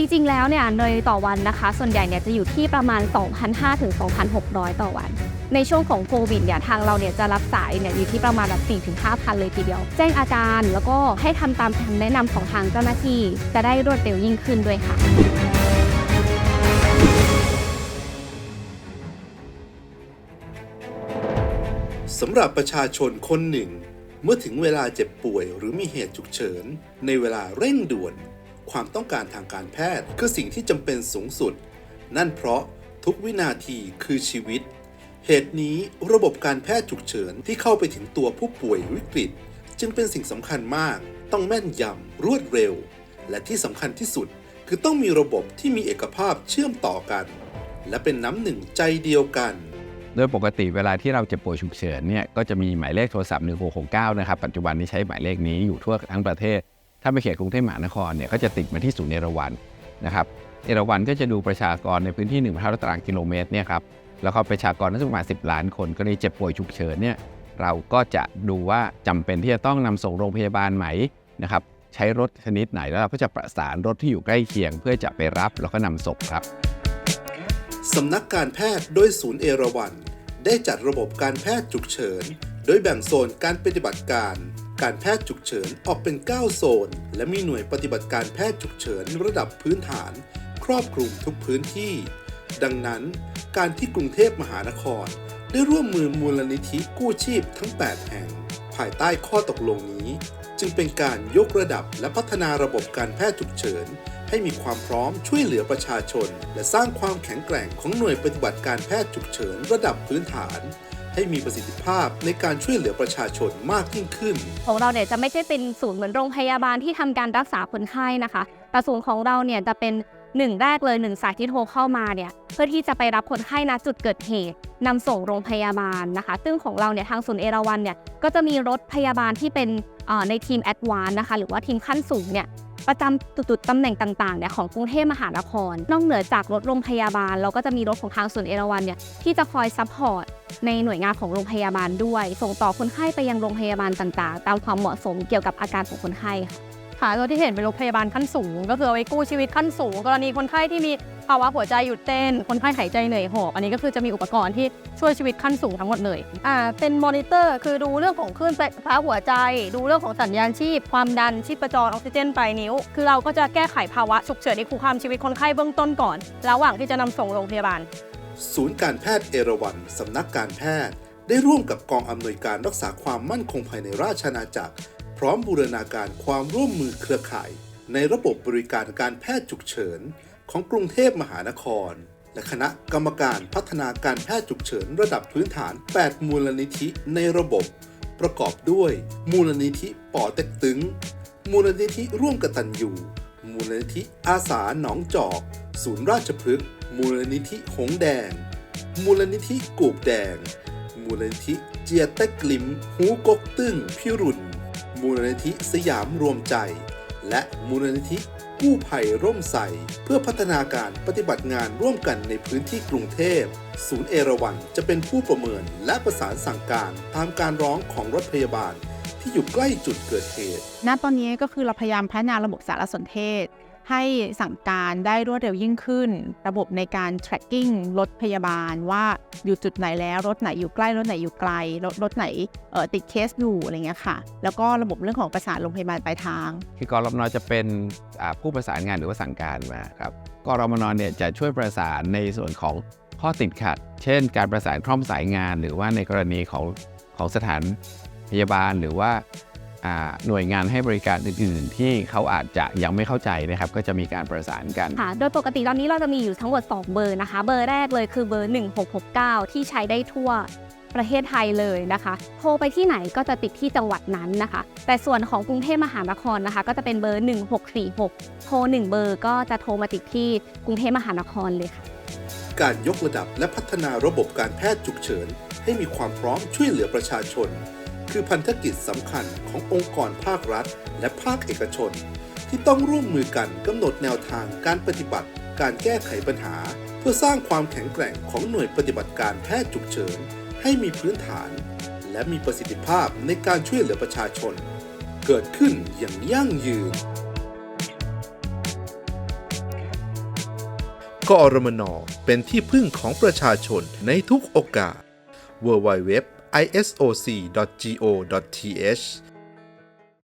จริงๆ แล้วเนี่ยเนยต่อวันนะคะ ส่วนใหญ่เนี่ยจะอยู่ที่ประมาณ 2,500ถึง2,600 ต่อวัน ในช่วงของโควิดเนี่ยทางเราเนี่ยจะรับสายเนี่ยอยู่ที่ประมาณแบบ4ถึง5,000 เลยทีเดียว แจ้งอาการแล้วก็ให้ทำตามคำแนะนำของทางเจ้าหน้าที่จะได้รวดเร็วยิ่งขึ้นด้วยค่ะสำหรับประชาชนคนหนึ่ง เมื่อถึงเวลาเจ็บป่วยหรือมีเหตุฉุกเฉิน ในเวลาเร่งด่วน ความต้องการทางการแพทย์ คือสิ่งที่จำเป็นสูงสุด นั่นเพราะทุกวินาทีคือชีวิต เหตุนี้ระบบการแพทย์ฉุกเฉินที่เข้าไปถึงตัวผู้ป่วยวิกฤต จึงเป็นสิ่งสำคัญมาก ต้องแม่นยำรวดเร็ว และที่สำคัญที่สุดคือต้องมีระบบที่มีเอกภาพเชื่อมต่อกัน และเป็นน้ำหนึ่งใจเดียวกันโดยปกติเวลาที่เราเจ็บป่วยฉุกเฉินเนี่ยก็จะมีหมายเลขโทรศัพท์ 1669 นะครับ ปัจจุบันนี้ใช้หมายเลขนี้อยู่ทั่วทั้งประเทศ ถ้าไปเขตกรุงเทพมหานครเนี่ยก็จะติดมาที่ศูนย์เอราวัณนะครับเอราวัณก็จะดูประชากรในพื้นที่1 0 0 0ตารางกิโลเมตรเนี่ยครับแล้วก็ประชากรนั้นประมาณ10 ล้านคนก็เลยเจ็บป่วยฉุกเฉินเนี่ยเราก็จะดูว่าจำเป็นที่จะต้องนำส่งโรงพยาบาลไหมนะครับใช้รถชนิดไหนแล้วเราก็จะประสานรถที่อยู่ใกล้เคียง เพื่อจะไปรับแล้วก็นำส่งครับสำนักการแพทย์โดยศูนย์เอราวัณได้จัดระบบการแพทย์ฉุกเฉิน โดยแบ่งโซนการปฏิบัติการ การแพทย์ฉุกเฉินออกเป็น 9 โซน และมีหน่วยปฏิบัติการแพทย์ฉุกเฉินระดับพื้นฐาน ครอบคลุมทุกพื้นที่ ดังนั้น การที่กรุงเทพมหานคร ได้ร่วมมือมูลนิธิกู้ชีพทั้ง 8 แห่ง ภายใต้ข้อตกลงนี้ จึงเป็นการยกระดับและพัฒนาระบบการแพทย์ฉุกเฉิน ให้มีความพร้อมช่วยเหลือประชาชน และสร้างความแข็งแกร่งของหน่วยปฏิบัติการแพทย์ฉุกเฉินระดับพื้นฐาน ให้มีประสิทธิภาพในการช่วยเหลือประชาชนมากยิ่งขึ้น ของเราเนี่ยจะไม่ใช่เป็นศูนย์เหมือนโรงพยาบาลที่ทำการรักษาคนไข้นะคะแต่ศูนย์ของเราเนี่ยจะเป็น หนึ่งแรกเลยหนึ่งสายที่โทรเข้ามาเนี่ยเพื่อที่จะไปรับคนไข้ณจุดเกิดเหตุนำส่งโรงพยาบาลนะคะ ซึ่งของเราเนี่ยทางศูนย์เอราวัณเนี่ยก็จะมีรถพยาบาลที่เป็นในทีมแอดวานนะคะหรือว่าทีมขั้นสูงเนี่ยประจำจุดตำแหน่งต่างๆเนี่ยของกรุงเทพมหานคร นอกเหนือจากรถโรงพยาบาล เราก็จะมีรถของทางศูนย์เอราวัณเนี่ยที่จะคอยซัพพอร์ตในหน่วยงานของโรงพยาบาลด้วย ส่งต่อคนไข้ไปยังโรงพยาบาลต่างๆ ตามความเหมาะสมเกี่ยวกับอาการของคนไข้ค่ะ ค่ะตัวที่เห็นเป็นโรงพยาบาลขั้นสูง ก็คือเอาไว้กู้ชีวิตขั้นสูง กรณีคนไข้ที่มีภาวะหัวใจหยุดเต้น คนไข้หายใจเหนื่อยหอบอันนี้ก็คือจะมีอุปกรณ์ที่ช่วยชีวิตขั้นสูงทั้งหมดเลยอ่าเป็นมอนิเตอร์คือดูเรื่องของคลื่นไฟฟ้าหัวใจ ดูเรื่องของสัญญาณชีพ ความดันชีพจรออกซิเจนปลายนิ้ว คือเราก็จะแก้ไขภาวะฉุกเฉินในคุกความชีวิตคนไข้เบื้องต้นก่อน ระหว่างที่จะนำส่งโรงพยาบาล ศูนย์การแพทย์เอราวัณสำนักการแพทย์ ได้ร่วมกับกองอำนวยการรักษาความมั่นคงภายในราชอาณาจักร พร้อมบูรณาการความร่วมมือเครือข่าย ในระบบบริการการแพทย์ฉุกเฉิน ของกรุงเทพมหานคร และคณะกรรมการพัฒนาการแพทย์ฉุกเฉินระดับพื้นฐาน 8 มูลนิธิในระบบ ประกอบด้วย มูลนิธิป่อเต็กตึง มูลนิธิร่วมกตัญญูมูลนิธิอาสาหนองจอก ศูนย์ราชพฤกษ์มูลนิธิหงแดง มูลนิธิกูบแดง มูลนิธิเจียเต็กลิม หูกกตึ้งพิรุณ มูลนิธิสยามรวมใจ และมูลนิธิกู้ภัยร่มใสเพื่อพัฒนาการปฏิบัติงานร่วมกันในพื้นที่กรุงเทพ ศูนย์เอราวัณจะเป็นผู้ประเมินและประสานสั่งการตามการร้องของรถพยาบาลที่อยู่ใกล้จุดเกิดเหตุ ณ ตอนนี้ก็คือเราพยายามพัฒนาระบบสารสนเทศ ให้สั่งการได้รวดเร็วยิ่งขึ้น ระบบในการ tracking รถพยาบาลว่าอยู่จุดไหนแล้วรถไหนอยู่ใกล้รถไหนอยู่ไกล รถรถไหนติดเคสอยู่อะไรเงี้ยค่ะ แล้วก็ระบบเรื่องของประสานโรงพยาบาลปลายทาง คือกรมนจะเป็นผู้ประสานงานหรือว่าสั่งการมาครับกรมนเนี่ยจะช่วยประสานในส่วนของข้อติดขัด เช่น การประสานคล่อมสายงาน หรือว่าในกรณีของของสถานพยาบาลหรือว่า หน่วยงานให้บริการอื่น ๆ ที่เขาอาจจะยังไม่เข้าใจนะครับก็จะมีการประสานกันค่ะโดยปกติตอนนี้เราจะมีอยู่ทั้งหมด 2 เบอร์นะคะ เบอร์แรกเลยคือเบอร์ 1669 ที่ใช้ได้ทั่วประเทศไทยเลยนะคะ โทรไปที่ไหนก็จะติดที่จังหวัดนั้นนะคะ แต่ส่วนของกรุงเทพมหานครนะคะ ก็จะเป็นเบอร์ 1646 โทร 1 เบอร์ก็จะโทรมาติดที่กรุงเทพมหานครเลยค่ะ การยกระดับและพัฒนาระบบการแพทย์ฉุกเฉิน ให้มีความพร้อมช่วยเหลือประชาชน คือพันธกิจสำคัญขององค์กรภาครัฐ และภาคเอกชน ที่ต้องร่วมมือกันกำหนดแนวทางการปฏิบัติ การแก้ไขปัญหา เพื่อสร้างความแข็งแกร่งของหน่วยปฏิบัติการแพทย์ฉุกเฉิน ให้มีพื้นฐาน และมีประสิทธิภาพในการช่วยเหลือประชาชน เกิดขึ้นอย่างยั่งยืนกอรมนเป็นที่พึ่งของประชาชนในทุกโอกาส isoc.go.th